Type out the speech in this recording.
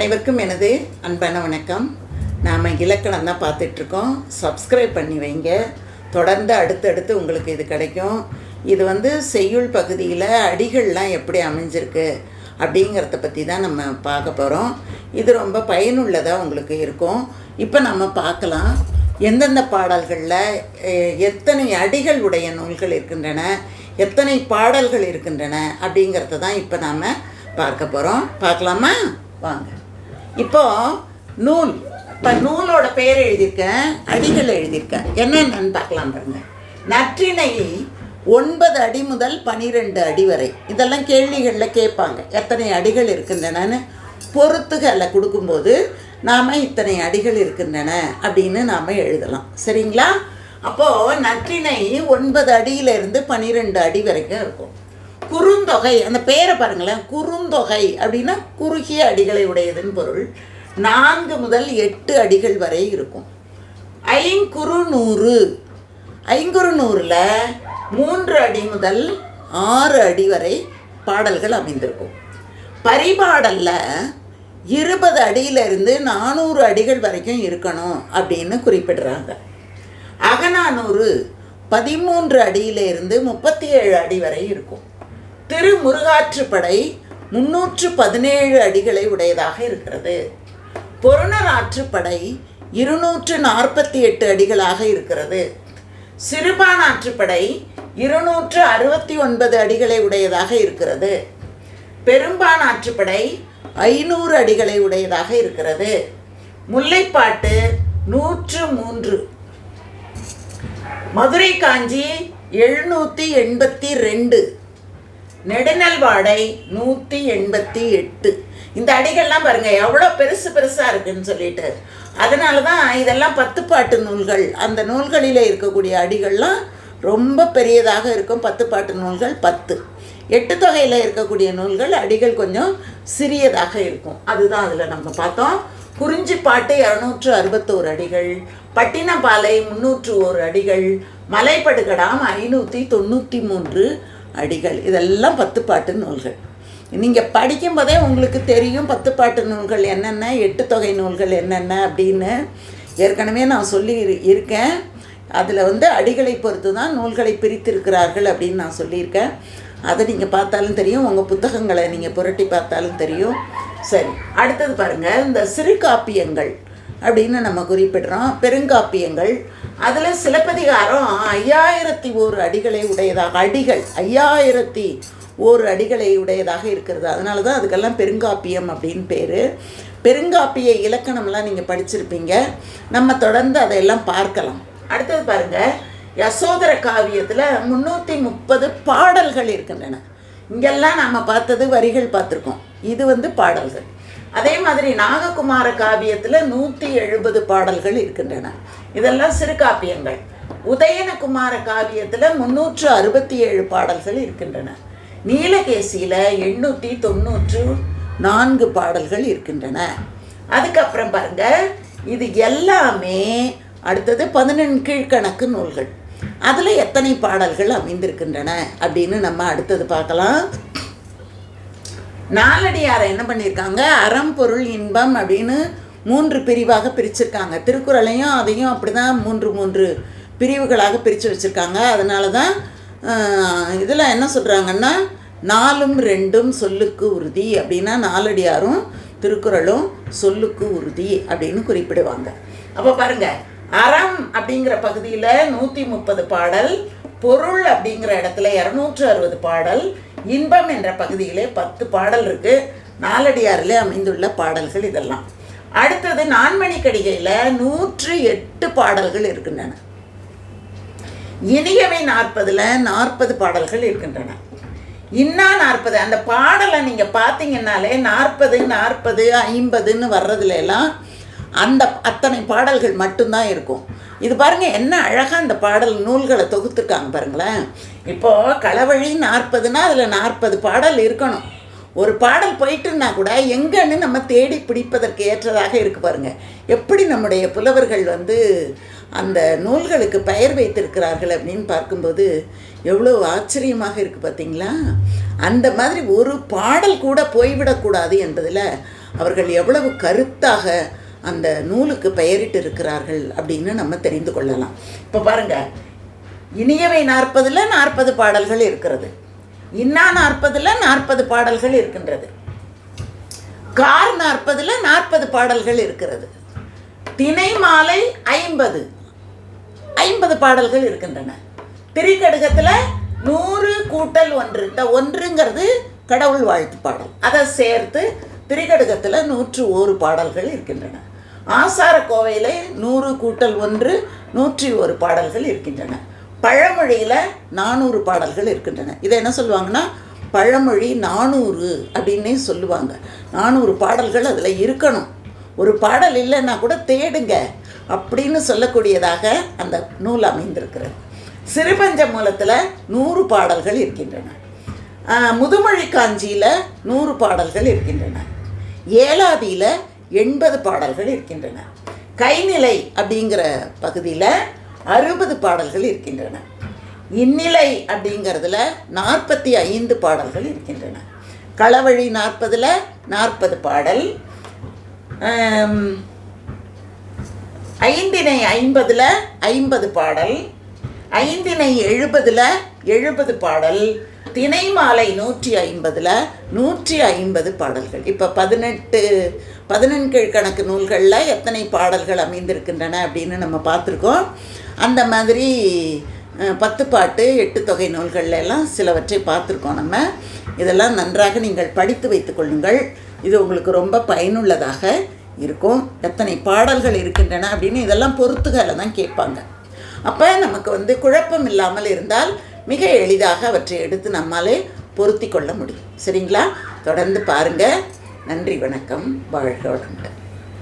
அனைவருக்கும் எனது அன்பான வணக்கம். நாம் இலக்கணம் தான் பார்த்துட்ருக்கோம். சப்ஸ்கிரைப் பண்ணி வைங்க. தொடர்ந்து அடுத்தடுத்து உங்களுக்கு இது கிடைக்கும். இது வந்து செய்யுள் பகுதியில் அடிகள்லாம் எப்படி அமைஞ்சிருக்கு அப்படிங்கிறத பற்றி தான் நம்ம பார்க்க போகிறோம் இது ரொம்ப பயனுள்ளதாக உங்களுக்கு இருக்கும். இப்போ நம்ம பார்க்கலாம். எந்தெந்த பாடல்களில் எத்தனை அடிகள் உடைய நூல்கள் இருக்கின்றன எத்தனை பாடல்கள் இருக்கின்றன அப்படிங்கிறத தான் இப்போ நாம் பார்க்க போகிறோம் பார்க்கலாமா? வாங்க. இப்போ நூல் இப்போ நூலோட பேர் எழுதியிருக்கேன் அடிகள் எழுதியிருக்கேன். என்னென்னு பார்க்கலாம் பாருங்க. நற்றினை ஒன்பது அடி முதல் பனிரெண்டு அடி வரை. இதெல்லாம் கேள்விகளில் கேட்பாங்க. எத்தனை அடிகள் இருக்கின்றனன்னு பொறுத்துகளை கொடுக்கும்போது நாம் இத்தனை அடிகள் இருக்கின்றன அப்படின்னு நாம் எழுதலாம். சரிங்களா? அப்போது நற்றினை ஒன்பது அடியிலிருந்து பன்னிரெண்டு அடி வரைக்கும் இருக்கும். குறுந்தொகை அந்த பேரை பாருங்களேன் குறுந்தொகை அப்படின்னா குறுகிய அடிகளை உடையதுன்னு பொருள். நான்கு முதல் எட்டு அடிகள் வரை இருக்கும். ஐங்குறுநூறு. ஐங்குறுநூறில் மூன்று அடி முதல் ஆறு அடி வரை பாடல்கள் அமைந்திருக்கும். பரிபாடலில் இருபது அடியிலிருந்து நானூறு அடிகள் வரைக்கும் இருக்கணும் அப்படின்னு குறிப்பிடுறாங்க. அகநானூறு பதிமூன்று அடியிலிருந்து முப்பத்தி ஏழு அடி வரை இருக்கும். திருமுருகாற்றுப்படை முன்னூற்று பதினேழு அடிகளை உடையதாக இருக்கிறது. பொருணராற்றுப்படை இருநூற்று நாற்பத்தி எட்டு அடிகளாக இருக்கிறது. சிறுபான் ஆற்றுப்படை இருநூற்று அறுபத்தி ஒன்பது அடிகளை உடையதாக இருக்கிறது. பெரும்பான் ஆற்றுப்படை ஐநூறு அடிகளை உடையதாக இருக்கிறது. முல்லைப்பாட்டு நூற்று மூன்று. மதுரை காஞ்சி எழுநூற்றி எண்பத்தி ரெண்டு. நெடுநல்வாடை நூற்றி எண்பத்தி எட்டு. இந்த அடிகள்லாம் பாருங்கள் எவ்வளோ பெருசு பெருசாக இருக்குன்னு சொல்லிட்டு. அதனால தான் இதெல்லாம் பத்து பாட்டு நூல்கள். அந்த நூல்களில் இருக்கக்கூடிய அடிகள்லாம் ரொம்ப பெரியதாக இருக்கும் பத்து பாட்டு நூல்கள் பத்து. எட்டு தொகையில் இருக்கக்கூடிய நூல்கள் அடிகள் கொஞ்சம் சிறியதாக இருக்கும். அதுதான் அதில் நம்ம பார்த்தோம். குறிஞ்சிப்பாட்டு இரநூற்று அறுபத்தோரு அடிகள் பட்டினப்பாலை முந்நூற்று ஓரு அடிகள் மலைப்படுகடாம் ஐநூற்றி தொண்ணூற்றி மூன்று அடிகள் இதெல்லாம் பத்து பாட்டு நூல்கள். நீங்கள் படிக்கும்போதே உங்களுக்கு தெரியும் பத்து பாட்டு நூல்கள் என்னென்ன எட்டு தொகை நூல்கள் என்னென்ன அப்படின்னு. ஏற்கனவே நான் சொல்லி இரு- இருக்கேன். அதில் வந்து அடிகளை பொறுத்து தான் நூல்களை பிரித்திருக்கிறார்கள் அப்படின்னு நான் சொல்லியிருக்கேன். அதை நீங்கள் பார்த்தாலும் தெரியும் உங்கள் புத்தகங்களை நீங்கள் புரட்டி பார்த்தாலும் தெரியும். சரி அடுத்தது பாருங்கள் இந்த சிறுகாப்பியங்கள் அப்படின்னு நம்ம குறிப்பிடுறோம். பெருங்காப்பியங்கள். அதில் சிலப்பதிகாரம் ஐயாயிரத்தி ஓரு அடிகளை உடையதாக அடிகள். ஐயாயிரத்தி ஓரு அடிகளை உடையதாக இருக்கிறது. அதனால தான் அதுக்கெல்லாம் பெருங்காப்பியம் அப்படின்னு பேர். பெருங்காப்பிய இலக்கணம்லாம் நீங்கள் படிச்சிருப்பீங்க. நம்ம தொடர்ந்து அதையெல்லாம் பார்க்கலாம். அடுத்தது பாருங்கள் யசோதர காவியத்தில் முந்நூற்றி முப்பது பாடல்கள் இருக்கின்றன. இங்கெல்லாம் நம்ம பார்த்தது வரிகள் பார்த்துருக்கோம். இது வந்து பாடல்கள். அதே மாதிரி நாககுமார காவியத்தில் நூற்றி எழுபது பாடல்கள் இருக்கின்றன. இதெல்லாம் சிறுகாப்பியங்கள். உதயனகுமார காவியத்தில் முந்நூற்று அறுபத்தி ஏழு பாடல்கள் இருக்கின்றன. நீலகேசியில் எண்ணூற்றி தொண்ணூற்று நான்கு பாடல்கள் இருக்கின்றன. அதுக்கப்புறம் பாருங்க இது எல்லாமே அடுத்தது பதினெண் கீழ்க்கணக்கு நூல்கள். அதில் எத்தனை பாடல்கள் அமைந்திருக்கின்றன அப்படின்னு நம்ம அடுத்தது பார்க்கலாம். நாலடியாரை என்ன பண்ணியிருக்காங்க? அறம் பொருள் இன்பம் அப்படின்னு மூன்று பிரிவாக பிரிச்சிருக்காங்க. திருக்குறளையும் அதையும் அப்படி தான் மூன்று மூன்று பிரிவுகளாக பிரித்து வச்சுருக்காங்க. அதனால தான் இதில் என்ன சொல்கிறாங்கன்னா நாலும் ரெண்டும் சொல்லுக்கு உறுதி அப்படின்னா நாலடியாரும் திருக்குறளும் சொல்லுக்கு உறுதி அப்படின்னு குறிப்பிடுவாங்க. அப்போ பாருங்கள் அறம் அப்படிங்கிற பகுதியில் நூற்றி முப்பது பாடல் பொருள் அப்படிங்கிற இடத்துல இரநூற்று அறுபது பாடல் இன்பம் என்ற பகுதியிலே பத்து பாடல் இருக்கு. நாலடியாரிலே அமைந்துள்ள பாடல்கள் இதெல்லாம். அடுத்தது நான்மணி கடிகையில் நூற்று எட்டு பாடல்கள் இருக்கின்றன. இனியவை நாற்பதில் நாற்பது பாடல்கள் இருக்கின்றன. இன்னா நாற்பது அந்த பாடலை நீங்கள் பார்த்தீங்கன்னாலே நாற்பது நாற்பது ஐம்பதுன்னு வர்றதுல எல்லாம் அந்த அத்தனை பாடல்கள் மட்டும்தான் இருக்கும். இது பாருங்கள் என்ன அழகாக அந்த பாடல் நூல்களை தொகுத்துருக்காங்க பாருங்களேன். இப்போது களவழி நாற்பதுன்னா அதில் நாற்பது பாடல் இருக்கணும். ஒரு பாடல் போயிட்டுன்னா கூட எங்கன்னு நம்ம தேடி பிடிப்பதற்கு ஏற்றதாக இருக்கு பாருங்க. எப்படி நம்முடைய புலவர்கள் வந்து அந்த நூல்களுக்கு பெயர் வைத்திருக்கிறார்கள் அப்படின்னு பார்க்கும்போது எவ்வளோ ஆச்சரியமாக இருக்குது பார்த்தீங்களா அந்த மாதிரி ஒரு பாடல் கூட போய்விடக்கூடாது என்பதில் அவர்கள் எவ்வளவு கருத்தாக அந்த நூலுக்கு பெயரிட்டு இருக்கிறார்கள் அப்படின்னு நம்ம தெரிந்து கொள்ளலாம். இப்போ பாருங்க இனியவை நாற்பதில் நாற்பது பாடல்கள் இருக்கிறது. இன்னா நாற்பதில் நாற்பது பாடல்கள் இருக்கின்றது. கார் நாற்பதில் நாற்பது பாடல்கள் இருக்கிறது. தினை மாலை ஐம்பது ஐம்பது பாடல்கள் இருக்கின்றன. திரிகடுகத்தில் நூறு கூட்டல் ஒன்று. இந்த ஒன்றுங்கிறது கடவுள் வாழ்த்து பாடல். அதை சேர்த்து திரிகடுகத்தில் நூற்று ஒரு பாடல்கள் இருக்கின்றன. ஆசார கோவையில் நூறு கூட்டல் ஒன்று நூற்றி ஒரு பாடல்கள் இருக்கின்றன. பழமொழியில் நானூறு பாடல்கள் இருக்கின்றன. இதை என்ன சொல்லுவாங்கன்னா பழமொழி நானூறு அப்படின்னே சொல்லுவாங்க. நானூறு பாடல்கள் அதில் இருக்கணும். ஒரு பாடல் இல்லைன்னா கூட தேடுங்க அப்படின்னு சொல்லக்கூடியதாக அந்த நூல் அமைந்திருக்கிறது. சிறுபஞ்ச மூலத்தில் நூறு பாடல்கள் இருக்கின்றன. முதுமொழி காஞ்சியில் நூறு பாடல்கள் இருக்கின்றன. ஏலாதியில் எண்பது பாடல்கள் இருக்கின்றன. கைநிலை அப்படிங்கிற பகுதியில் அறுபது பாடல்கள் இருக்கின்றன. இந்நிலை அப்படிங்கிறதுல நாற்பத்தி ஐந்து பாடல்கள் இருக்கின்றன. களவழி நாற்பதில் நாற்பது பாடல். ஐந்தினை ஐம்பதில் ஐம்பது பாடல். ஐந்தினை எழுபதில் எழுபது பாடல். தினை மாலை நூற்றி ஐம்பதில் நூற்றி ஐம்பது பாடல்கள். இப்போ பதினெட்டு பதினெண்கீழ் கணக்கு நூல்களில் எத்தனை பாடல்கள் அமைந்திருக்கின்றன அப்படின்னு நம்ம பார்த்துருக்கோம். அந்த மாதிரி பத்து பாட்டு எட்டு தொகை நூல்கள்ல எல்லாம் சிலவற்றை பார்த்துருக்கோம் நம்ம. இதெல்லாம் நன்றாக நீங்கள் படித்து வைத்து கொள்ளுங்கள். இது உங்களுக்கு ரொம்ப பயனுள்ளதாக இருக்கும். எத்தனை பாடல்கள் இருக்கின்றன அப்படின்னு இதெல்லாம் பொறுத்துகளை தான் கேட்பாங்க. அப்போ நமக்கு வந்து குழப்பம் இல்லாமல் இருந்தால் மிக எளிதாக அவற்றை எடுத்து நம்மாலே பொருத்தி கொள்ள முடியும். சரிங்களா? தொடர்ந்து பாருங்கள் நன்றி வணக்கம். வாழ்க வளமுடன்.